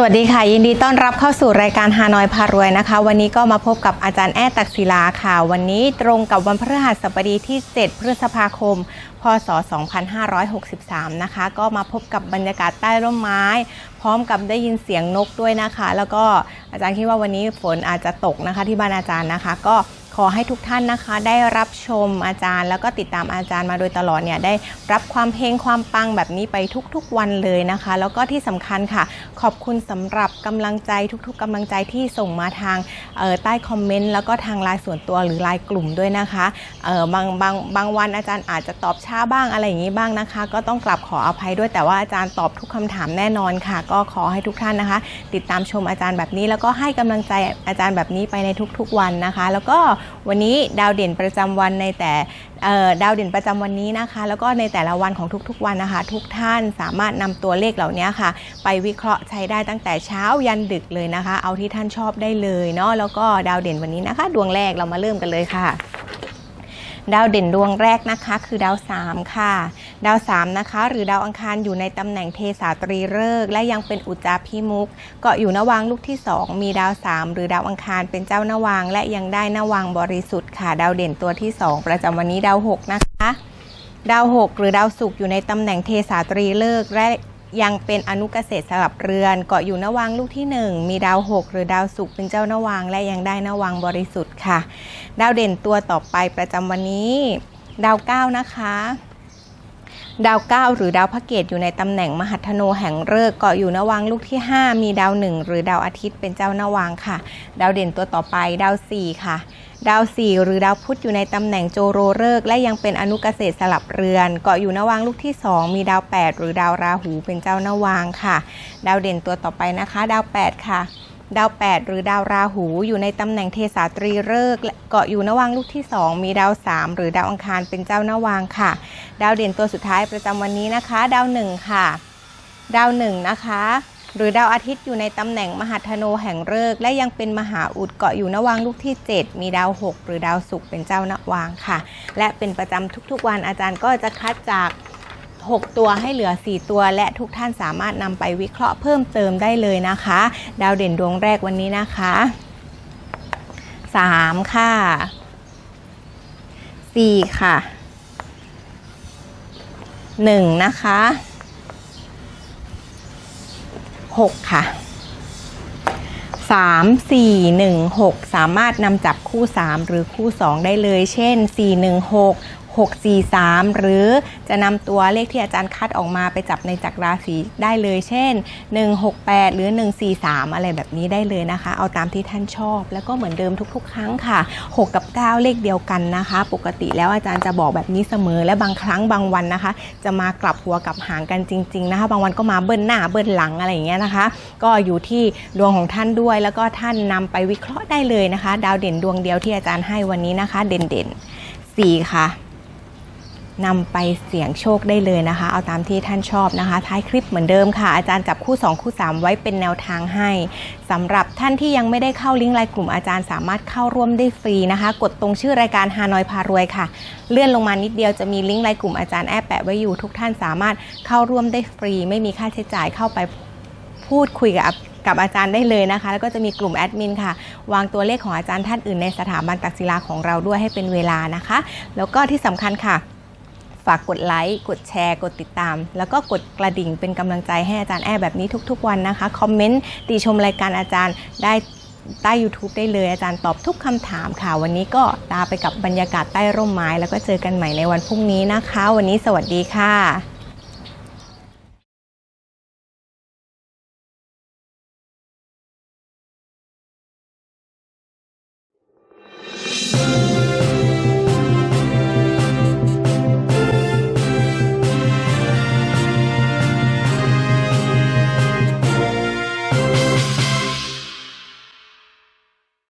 สวัสดีค่ะ ยินดีต้อนรับเข้าสู่รายการฮานอยพารวยนะคะ วันนี้ก็มาพบกับอาจารย์แอ้ตักศิลาค่ะ วันนี้ตรงกับวันพฤหัสบดีที่ 7 พฤษภาคม พศ 2563 นะคะ ก็มาพบกับบรรยากาศใต้ร่มไม้ พร้อมกับได้ยินเสียงนกด้วยนะคะ แล้วก็อาจารย์คิดว่าวันนี้ฝนอาจจะตกนะคะที่บ้านอาจารย์นะคะ ก็ อให้ทุกท่านนะคะ ได้รับชมอาจารย์ แล้วก็ติดตามอาจารย์มาโดยตลอดเนี่ยได้รับความเพลงความปังแบบนี้ไปทุกๆวันเลยนะคะ แล้วก็ที่สำคัญค่ะ ขอบคุณสำหรับกำลังใจทุกๆกำลังใจที่ส่งมาทางใต้คอมเมนต์แล้วก็ทางไลน์ส่วนตัวหรือไลน์กลุ่มด้วยนะคะบางบางบางวันอาจารย์อาจจะตอบช้าบ้างอะไรอย่างนี้บ้างนะคะ ก็ต้องกลับขออภัยด้วยแต่ว่าอาจารย์ตอบทุกคำถามแน่นอนค่ะ ก็ขอให้ทุกท่านนะคะ ติดตามชมอาจารย์แบบนี้ แล้วก็ให้กำลังใจอาจารย์แบบนี้ไปในทุกๆวันนะคะ แล้วก็วันนี้ดาวเด่นประจำวันในแต่ดาวเด่นประจำวันนี้นะคะ แล้วก็ในแต่ละวันของทุกๆวันนะคะ ทุกท่านสามารถนำตัวเลขเหล่านี้ค่ะ ไปวิเคราะห์ใช้ได้ตั้งแต่เช้ายันดึกเลยนะคะ เอาที่ท่านชอบได้เลยเนาะแล้วก็ดาวเด่นวันนี้นะคะ ดวงแรกเรามาเริ่มกันเลยค่ะ ดาวเด่นดวงแรกนะคะ คือดาว3ค่ะ ดาว3นะคะ หรือดาวอังคารอยู่ในตำแหน่งเทสาตรีฤกษ์และยังเป็นอุจจาพิมุกเกาะอยู่นวางลูกที่2มีดาว3หรือดาวอังคารเป็นเจ้านวางและยังได้นวางบริสุทธิ์ค่ะ ดาวเด่นตัวที่2ประจำวันนี้ดาว6นะคะดาว6หรือดาวศุกร์อยู่ในตำแหน่งเทสาตรีฤกษ์และ ยังเป็นอนุเกษตรสลับเรือนเกาะอยู่นวางลูกที่ 1 มีดาว 6 หรือดาวศุกร์เป็นเจ้านวางและยังได้นวางบริสุทธิ์ค่ะ ดาวเด่นตัวต่อไปประจำวันนี้ ดาว 9 นะคะดาว9หรือดาวพระเกตอยู่ในตำแหน่งมหัทโนแห่งฤกษ์เกาะอยู่นวางลูกที่ 5 มีดาว1หรือดาวอาทิตย์เป็นเจ้านวางค่ะ ดาวเด่นตัวต่อไปดาว4ค่ะ ดาว4หรือดาวพุธอยู่ในตำแหน่งโจโรฤกษ์และยังเป็นอนุเกษตรสลับเรือน เกาะอยู่นวางลูกที่ 2 มีดาว 8 หรือดาวราหูเป็นเจ้านวางค่ะ ดาวเด่นตัวต่อไปนะคะ ดาว 8 ค่ะดาว 8 หรือดาวราหูอยู่ในตำแหน่งเทสาตรีฤกษ์และเกาะอยู่นวางลูกที่ 2 มีดาว 3 หรือดาวอังคารเป็นเจ้านวางค่ะ ดาวเด่นตัวสุดท้ายประจำวันนี้นะคะ ดาว 1 ค่ะ ดาว 1 นะคะ หรือดาวอาทิตย์อยู่ในตำแหน่งมหัทโนแห่งฤกษ์และยังเป็นมหาอุดเกาะอยู่นวางลูกที่ 7 มีดาว 6 หรือดาวศุกร์เป็นเจ้านวางค่ะ และเป็นประจำทุกๆวันอาจารย์ก็จะคัดจาก 6 ตัวให้เหลือ 4 ตัว และทุกท่านสามารถนำไปวิเคราะห์เพิ่มเติมได้เลยนะคะ ดาวเด่นดวงแรกวันนี้นะคะ 3 ค่ะ 4 ค่ะ 1 นะคะ 6 ค่ะ 3 4 1 6 สามารถนำจับคู่ 3 หรือคู่ 2 ได้เลย เช่น 4 1 6 6 4 3 หรือจะนำตัวเลขที่อาจารย์คัดออกมาไปจับในจักรราศีได้เลย เช่น 168 หรือ 143 อะไรแบบนี้ได้เลยนะคะ เอาตามที่ท่านชอบ แล้วก็เหมือนเดิมทุก ๆ ครั้งค่ะ 6 กับ 9 เลขเดียวกันนะคะ ปกติแล้วอาจารย์จะบอกแบบนี้เสมอ และบางครั้งบางวันนะคะ จะมากลับหัวกลับหางกันจริง ๆ นะคะ บางวันก็มาเบิ้ลหน้าเบิ้ลหลังอะไรอย่างเงี้ยนะคะ ก็อยู่ที่ดวงของท่านด้วย แล้วก็ท่านนำไปวิเคราะห์ได้เลยนะคะ ดาวเด่นดวงเดียวที่อาจารย์ให้วันนี้นะคะ เด่นเด่นๆสี่ค่ะ นำไปเสี่ยงโชคได้เลยนะคะ เอาตามที่ท่านชอบนะคะ ท้ายคลิปเหมือนเดิมค่ะอาจารย์จับคู่ 2 คู่ 3 ไว้เป็นแนวทางให้สำหรับท่านที่ยังไม่ได้เข้าลิงก์ไลน์กลุ่มอาจารย์สามารถเข้าร่วมได้ฟรีนะคะ กดตรงชื่อรายการฮานอยพารวยค่ะ เลื่อนลงมานิดเดียวจะมีลิงก์ไลน์กลุ่มอาจารย์แอบแปะไว้อยู่ทุกท่านสามารถเข้าร่วมได้ฟรี ไม่มีค่าใช้จ่ายเข้าไปพูดคุยกับกับอาจารย์ได้เลยนะคะ แล้วก็จะมีกลุ่มแอดมินค่ะ วางตัวเลขของอาจารย์ท่านอื่นในสถาบันตักศิลาของเราด้วยให้เป็นเวลานะคะ แล้วก็ที่สำคัญค่ะ ฝากกดไลค์กดแชร์ กดติดตาม แล้วก็กดกระดิ่งเป็นกำลังใจให้อาจารย์แอร์แบบนี้ทุก ๆ วันนะคะ คอมเมนต์ติชมรายการอาจารย์ได้ใต้ YouTube ได้เลยอาจารย์ตอบทุกคำถามค่ะ วันนี้ก็ลาไปกับบรรยากาศใต้ร่มไม้ แล้วก็เจอกันใหม่ในวันพรุ่งนี้นะคะ วันนี้สวัสดีค่ะ